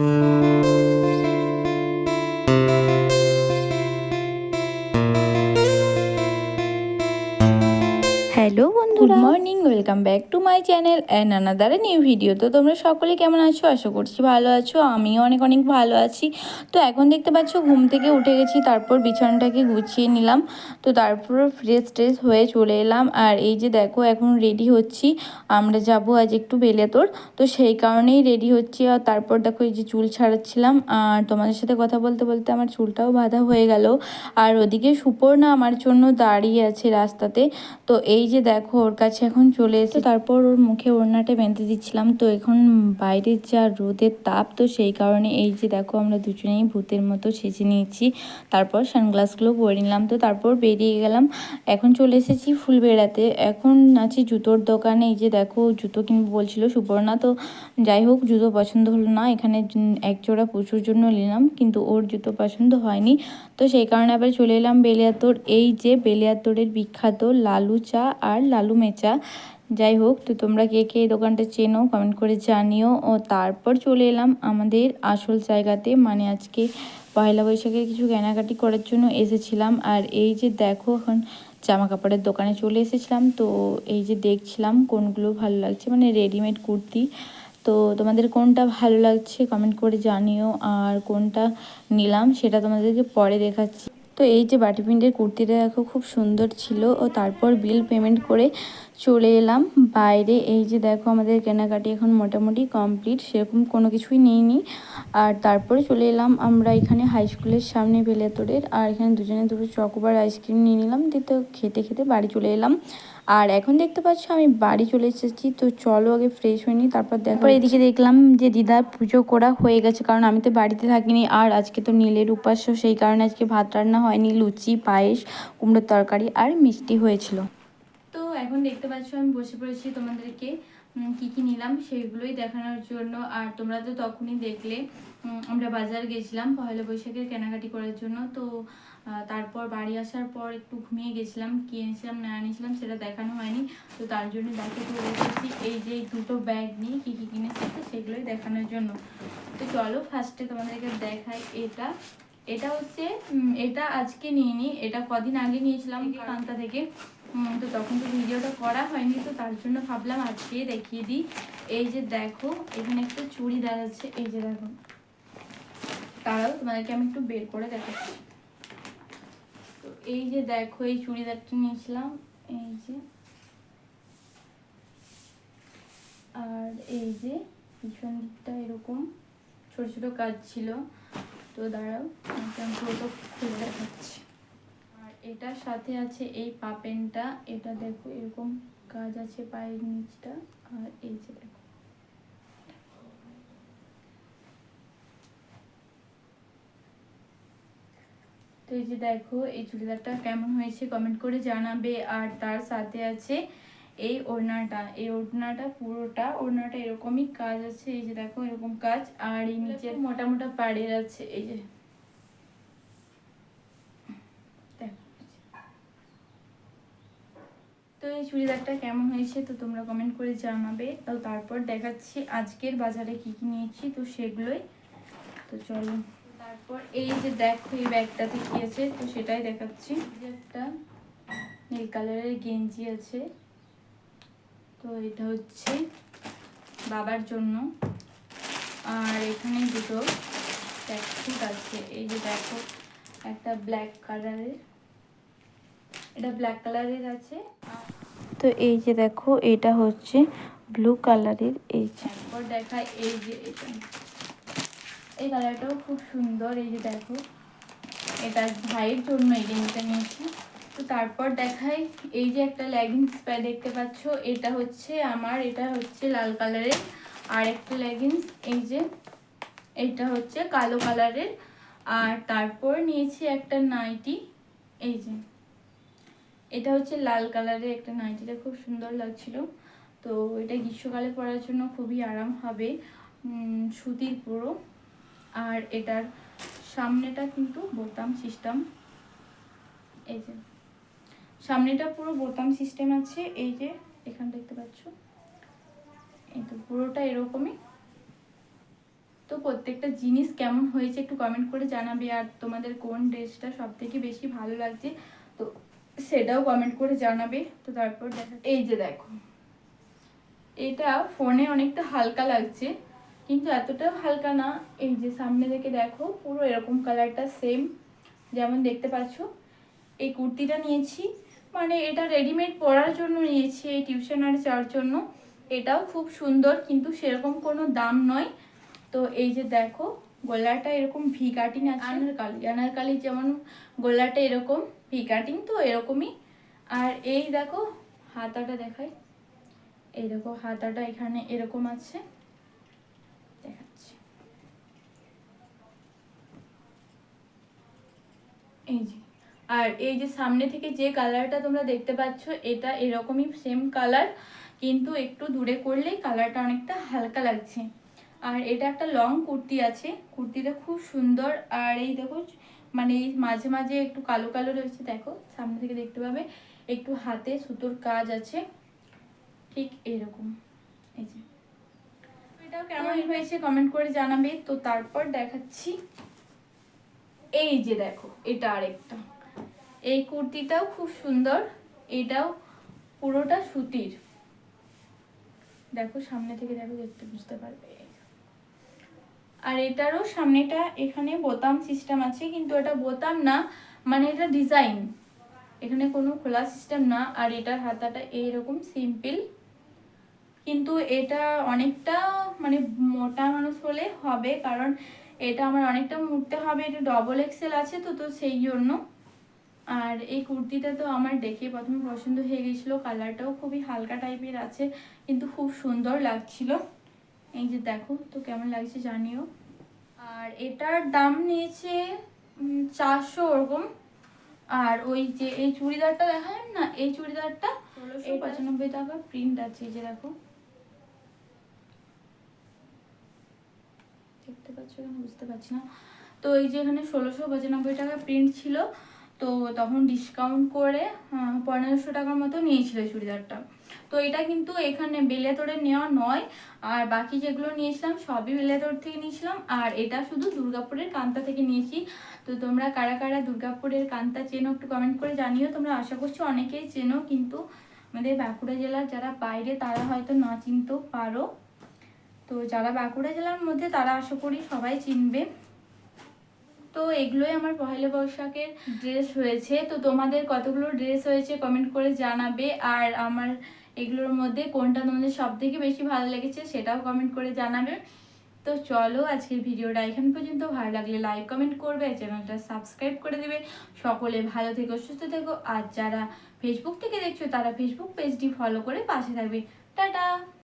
Música welcome back to my channel and another new video তো তোমরা সকলে কেমন আছো? আশা করছি ভালো আছো। আমিও অনেক অনেক ভালো আছি। তো এখন দেখতে পাচ্ছ, ঘুম থেকে উঠে গেছি, তারপর বিছানাটাকে গুছিয়ে নিলাম। তো তারপর ফ্রেশ ট্রেশ হয়ে চলে এলাম। আর এই যে দেখো, এখন রেডি হচ্ছি। আমরা যাব আজ একটু বেলেতোর তো সেই কারণেই রেডি হচ্ছি। আর তারপর দেখো, এই যে চুল ছাড়াচ্ছিলাম আর তোমাদের সাথে কথা বলতে বলতে আমার চুলটাও বাঁধা হয়ে গেল। আর ওদিকে সুপর্ণা আমার জন্য দাঁড়িয়ে আছে রাস্তাতে। তো এই যে দেখো, ওর কাছে এখন চলে এসে তারপর ওর মুখে ওড়নাটা বেঁধে দিচ্ছিলাম। তো এখন বাইরের যা রোদের তাপ তো সেই কারণে এই যে দেখো আমরা দুজনেই ভূতের মতো সেজে নিয়েছি। তারপর সানগ্লাসগুলো পরে নিলাম। তো তারপর বেরিয়ে গেলাম। এখন চলে এসেছি ফুল বেড়াতে। এখন আছি জুতোর দোকানে। এই যে দেখো জুতো কিনবো বলছিল সুপর্ণা। তো যাই হোক জুতো পছন্দ হলো না। এখানে এক জোড়া প্রচুর জন্য নিলাম কিন্তু ওর জুতো পছন্দ হয়নি। তো সেই কারণে আবার চলে এলাম বেলিয়াতোর। এই যে বেলিয়াতোরের বিখ্যাত লালু চা আর লালু মেচা। যাই হোক তো তোমরা কে কে এই দোকানটা চেনো কমেন্ট করে জানিও। ও তারপর চলে এলাম আমাদের আসল জায়গাতে। মানে আজকে পয়লা বৈশাখের কিছু কেনাকাটি করার জন্য এসেছিলাম। আর এই যে দেখো, এখন জামা কাপড়ের দোকানে চলে এসেছিলাম। তো এই যে দেখছিলাম কোনগুলো ভালো লাগছে। মানে রেডিমেড কুর্তি। তো তোমাদের কোনটা ভালো লাগছে কমেন্ট করে জানিও। আর কোনটা নিলাম সেটা তোমাদেরকে পরে দেখাচ্ছি। তো এই যে বাটি প্রিন্টের কুর্তিটা দেখো খুব সুন্দর ছিল ও তারপর বিল পেমেন্ট করে চলে এলাম। বাইরে এই যে দেখো আমাদের কেনাকাটি এখন মোটামুটি কমপ্লিট, সেরকম কোনো কিছুই নিইনি। আর তারপরে চলে এলাম আমরা এখানে হাই স্কুলের সামনে বেলেতরের, আর এখানে দুজনে দুটো চকোবার আইসক্রিম নিয়ে নিলাম। দিয়ে তো খেতে খেতে বাড়ি চলে এলাম। আর এখন দেখতে পাচ্ছ আমি বাড়ি চলে এসেছি তো চলো আগে ফ্রেশ হয়নি তারপর তারপর এদিকে দেখলাম যে দিদার পুজো করা হয়ে গেছে কারণ আমি তো বাড়িতে থাকিনি আর আজকে তো নীলের উপাস সেই কারণে আজকে ভাত রান্না হয়নি লুচি পায়েস কুমড়োর তরকারি আর মিষ্টি হয়েছিল। তো এখন দেখতে পাচ্ছ আমি বসে পড়েছি তোমাদেরকে কি কি নিলাম সেগুলোই দেখানোর জন্য। আর তোমরা তো তখনই দেখলে আমরা বাজার গেছিলাম পয়লা বৈশাখের কেনাকাটি করার জন্য। তো তারপর বাড়ি আসার পর একটু ঘুমিয়ে গেছিলাম কি এনেছিলাম না এনেছিলাম সেটা দেখানো হয়নি। তো তার জন্য দেখে তো রেখেছি এই যে দুটো ব্যাগ নিয়ে কী কী কিনেছি তো সেগুলোই দেখানোর জন্য। তো চলো ফার্স্টে তোমাদেরকে দেখাই এটা। এটা হচ্ছে এটা আজকে নিয়ে নিই এটা কদিন আগে নিয়েছিলাম কান্তা থেকে। তো তখন তো ভিডিওটা করা হয়নি, তো তার জন্য ভাবলাম আজকে দেখিয়ে দিই। এই যে দেখো, এখানে একটা চুড়ি দাঁড়াচ্ছে, এই যে দেখো। তারাও তোমাদেরকে আমি একটু বের করে দেখাচ্ছি। তো এই যে দেখো, এই চুড়িদারটা নিয়েছিলাম, এই যে। আর এই যে পিছন দিকটা এরকম, ছোট ছোট কাজ ছিল। তো দাঁড়াও আমি খুলে দেখাচ্ছি। এটার সাথে আছে এই পাপেনটা। এটা দেখো এরকম কাজ আছে পায়ের নিচটা। আর এই যে দেখো। তো এই যে দেখো এই চুড়িদারটা কেমন হয়েছে কমেন্ট করে জানাবে। আর তার সাথে আছে এই ওড়নাটা। এই ওড়নাটা পুরোটা ওড়নাটা এরকমই কাজ আছে। এই যে দেখো এরকম কাজ। আর এই নিচে মোটা মোটা পাড়ের আছে। এই যে তো এই চুড়িদারটা কেমন হয়েছে তো তোমরা কমেন্ট করে জানাবে। তো তারপর দেখাচ্ছি আজকের বাজারে কি কি নিয়েছি, তো সেগুলোই। তো চলো। তারপর এই যে দেখো, এই ব্যাগটাতে কি আছে, তো সেটাই দেখাচ্ছি। একটা নীল কালারের গেঞ্জি আছে। তো এটা হচ্ছে বাবার জন্য। আর এখানে দুটো ট্যাক্সুট আছে। এই যে দেখো, একটা ব্ল্যাক কালারের এটা ব্ল্যাক কালারের আছে। তো এই যে দেখো, এটা হচ্ছে ব্লু কালারের এই তারপর দেখায়। এই যে এটা। এই কালারটাও খুব সুন্দর, এই যে দেখো। এটা ভাইয়ের জন্য এই গেঞ্জিটা নিয়েছি। তো তারপর দেখাই, এই যে একটা লেগিংস প্যাড দেখতে পাচ্ছ? এটা হচ্ছে আমার, এটা হচ্ছে লাল কালারের আর একটা লেগিংস এই যে এইটা হচ্ছে কালো কালারের আর তারপর নিয়েছি একটা নাইটি এই যে। এটা হচ্ছে লাল কালারের একটা নাইটিটা খুব সুন্দর লাগছিল। তো এটা গ্রীষ্মকালে পরার জন্য খুবই আরাম হবে। সুতির পুরো। আর এটার সামনেটা কিন্তু বোতাম সিস্টেম এই যে। সামনেটা পুরো বোতাম সিস্টেম আছে। এই যে, এখানে দেখতে পাচ্ছ। এই তো পুরোটা এরকমই। তো প্রত্যেকটা জিনিস কেমন হয়েছে একটু কমেন্ট করে জানাবে। আর তোমাদের কোন ড্রেসটা সব থেকে বেশি ভালো লাগছে? তো সেটাও কমেন্ট করে জানাবে। তো তারপর দেখা এই যে দেখো। এটা ফোনে অনেকটা হালকা লাগছে, কিন্তু এতটাও হালকা না। এই যে সামনে থেকে দেখো, পুরো এরকম কালারটা সেম যেমন দেখতে পাচ্ছ, এই কুর্তিটা নিয়েছি। মানে এটা রেডিমেড পরার জন্য নিয়েছি, এই টিউশন আর যাওয়ার জন্য। এটাও খুব সুন্দর, কিন্তু সেরকম কোনো দাম নয়। তো এই যে দেখো, গলাটা এরকম ভি কাটিং আছে। আনারকালি। আনারকালি যেমন গলাটা এরকম ভি কাটিং তো এরকমই। আর এই দেখো, হাতাটা দেখাই। এই দেখো, হাতাটা এখানে এরকম আছে। দেখাচ্ছি। এই যে, আর এই যে সামনে থেকে যে কালারটা তোমরা দেখতে পাচ্ছ, এটা এরকমই সেম কালার কিন্তু একটু দূরে করলেই কালারটা অনেকটা হালকা লাগছে। আর এটা একটা লং কুর্তি আছে। কুর্তিটা খুব সুন্দর। আর এই দেখো মানে এই মাঝে মাঝে একটু কালো কালো রয়েছে দেখো সামনে থেকে দেখতে পাবে একটু হাতে সুতোর কাজ আছে ঠিক এরকম এই যে। এটাও কেমন? হয়েছে কমেন্ট করে জানাবে তো তারপর দেখাচ্ছি। এই যে দেখো এটা আরেকটা। এই কুর্তিটাও খুব সুন্দর এটাও পুরোটা সুতির। দেখো সামনে থেকে দেখো দেখতে বুঝতে পারবে। আর এটারও সামনেটা এখানে বোতাম সিস্টেম আছে, কিন্তু এটা বোতাম না মানে এটা ডিজাইন এখানে কোনো খোলা সিস্টেম না, আর এটার হাতাটা এইরকম সিম্পল কিন্তু এটা অনেকটা মানে মোটা মানুষ হলে হবে, কারণ এটা আমার অনেকটা মুড়তে হবে, এটা ডবল এক্সেল আছে তো তো সেই জন্য। আর এই কুর্তিটা তো আমার দেখে প্রথমে পছন্দ হয়ে গেছিল কালারটাও খুবই হালকা টাইপের আছে, কিন্তু খুব সুন্দর লাগছিল। এই যে দেখো তো কেমন লাগছে জানিও। আর এটার দাম নিয়েছে চারশো ওরকম। আর ওই যে এই চুড়িদারটা দেখালাম না এই চুড়িদারটা এই পঁচানব্বই টাকা প্রিন্ট আছে এই যে দেখো। দেখতে পাচ্ছ কেন বুঝতে পারছি না। তো এই যে এখানে ষোলোশো পঁচানব্বই টাকা প্রিন্ট ছিল তো তখন ডিসকাউন্ট করে পনেরোশো টাকার মতো নিয়েছিল চুড়িদারটা। তো এটা কিন্তু এখানে বেলেতরে নেওয়া নয়। আর বাকি যেগুলো নিয়েছিলাম, সবই বেলেতর থেকে নিয়েছিলাম। আর এটা শুধু দুর্গাপুরের কান্তা থেকে নিয়েছি। তো তোমরা কারা কারা দুর্গাপুরের কান্তা চেনো একটু কমেন্ট করে জানিও। তোমরা আশা করছি অনেকেই চেনো, কিন্তু আমাদের বাঁকুড়া জেলার যারা বাইরে, তারা হয়তো না চিনতেও পারো। তো যারা বাঁকুড়া জেলার মধ্যে, তারা আশা করি সবাই চিনবে। তো এগুলোই আমার পহেলা বৈশাখের ড্রেস হয়েছে। তো তোমাদের কতগুলো ড্রেস হয়েছে কমেন্ট করে জানাবে। আর আমার এগুলোর মধ্যে কোনটা তোমাদের সব থেকে বেশি ভালো লেগেছে সেটাও কমেন্ট করে জানাবে। তো চলো আজকের ভিডিওটা এখান পর্যন্ত। ভালো লাগলে লাইক কমেন্ট করবে, চ্যানেলটা সাবস্ক্রাইব করে দেবে। সকলে ভালো থেকো, সুস্থ থেকো। আর যারা ফেসবুক থেকে দেখছ, তারা ফেসবুক পেজটি ফলো করে পাশে থাকবে। টাটা!